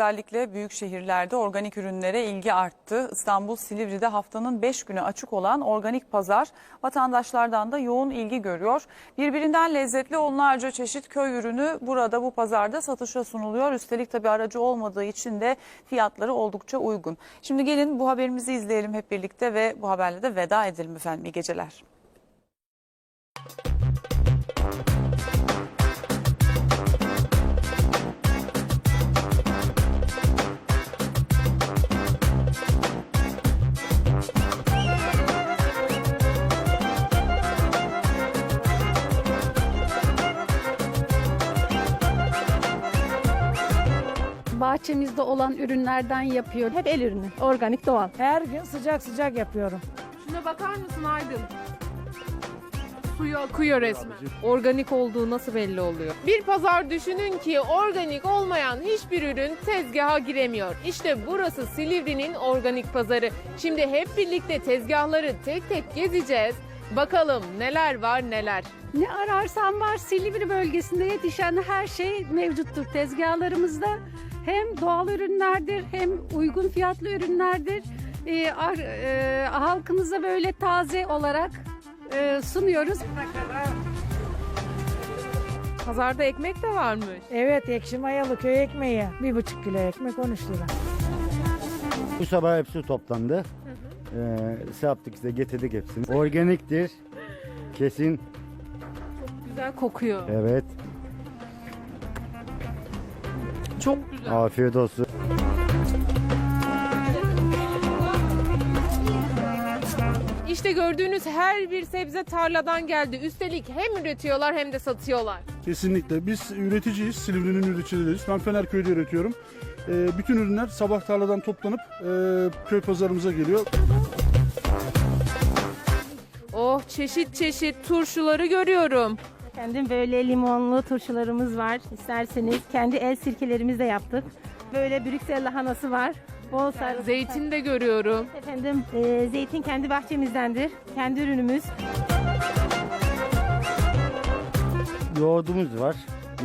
özellikle büyük şehirlerde organik ürünlere ilgi arttı. İstanbul Silivri'de haftanın 5 günü açık olan organik pazar vatandaşlardan da yoğun ilgi görüyor. Birbirinden lezzetli onlarca çeşit köy ürünü burada bu pazarda satışa sunuluyor. Üstelik tabii aracı olmadığı için de fiyatları oldukça uygun. Şimdi gelin bu haberimizi izleyelim hep birlikte ve bu haberle de veda edelim efendim. İyi geceler. Bahçemizde olan ürünlerden yapıyor. Hep el ürünü, organik, doğal. Her gün sıcak sıcak yapıyorum. Şuna bakar mısın Aydın? Suyu akıyor resmen. Organik olduğu nasıl belli oluyor? Bir pazar düşünün ki organik olmayan hiçbir ürün tezgaha giremiyor. İşte burası Silivri'nin organik pazarı. Şimdi hep birlikte tezgahları tek tek gezeceğiz. Bakalım neler var neler. Ne ararsan var Silivri bölgesinde yetişen her şey mevcuttur tezgahlarımızda. Hem doğal ürünlerdir hem uygun fiyatlı ürünlerdir. Ee, ar- e, halkımıza böyle taze olarak e, sunuyoruz. Pazarda ekmek de varmış. Evet ekşi mayalı köy ekmeği. Bir buçuk kilo ekmek 13 lira. Bu sabah hepsi toplandı. Ee, şey yaptık işte getirdik hepsini. Organiktir. Kesin. Güzel kokuyor. Evet. Çok güzel. Afiyet olsun. İşte gördüğünüz her bir sebze tarladan geldi. Üstelik hem üretiyorlar hem de satıyorlar. Kesinlikle. Biz üreticiyiz. Silivri'nin üreticileriyiz. Ben Fenerköy'de üretiyorum. Ee, bütün ürünler sabah tarladan toplanıp e, köy pazarımıza geliyor. Oh çeşit çeşit turşuları görüyorum. Efendim böyle limonlu turşularımız var. İsterseniz kendi el sirkelerimiz de yaptık. Böyle Brüksel lahanası var. Bol sarı. Zeytin de görüyorum. Efendim e, zeytin kendi bahçemizdendir. Kendi ürünümüz. Yoğurdumuz var.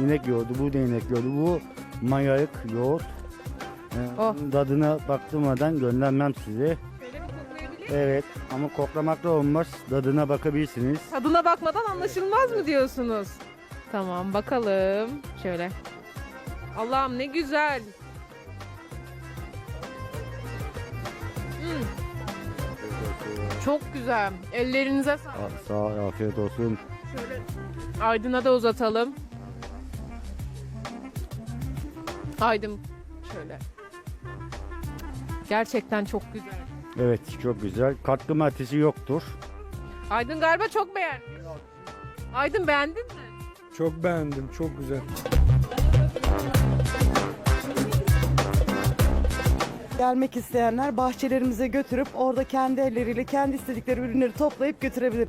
İnek yoğurdu. Bu da inek yoğurdu. Bu mayayık yoğurt. Ee, Oh. Tadına baktırmadan göndermem size. Evet ama koklamakla olmaz. Tadına bakabilirsiniz. Tadına bakmadan anlaşılmaz mı diyorsunuz? Tamam bakalım. Şöyle. Allah'ım ne güzel. Hmm. Çok güzel. Ellerinize sağlık. Aa, Sağ ol, afiyet olsun. Aydın'a da uzatalım. Aydın şöyle. Gerçekten çok güzel. Evet çok güzel. Katkı maddesi yoktur. Aydın galiba çok beğenmiş. Aydın beğendin mi? Çok beğendim, çok güzel. Gelmek isteyenler bahçelerimize götürüp orada kendi elleriyle kendi istedikleri ürünleri toplayıp götürebilir.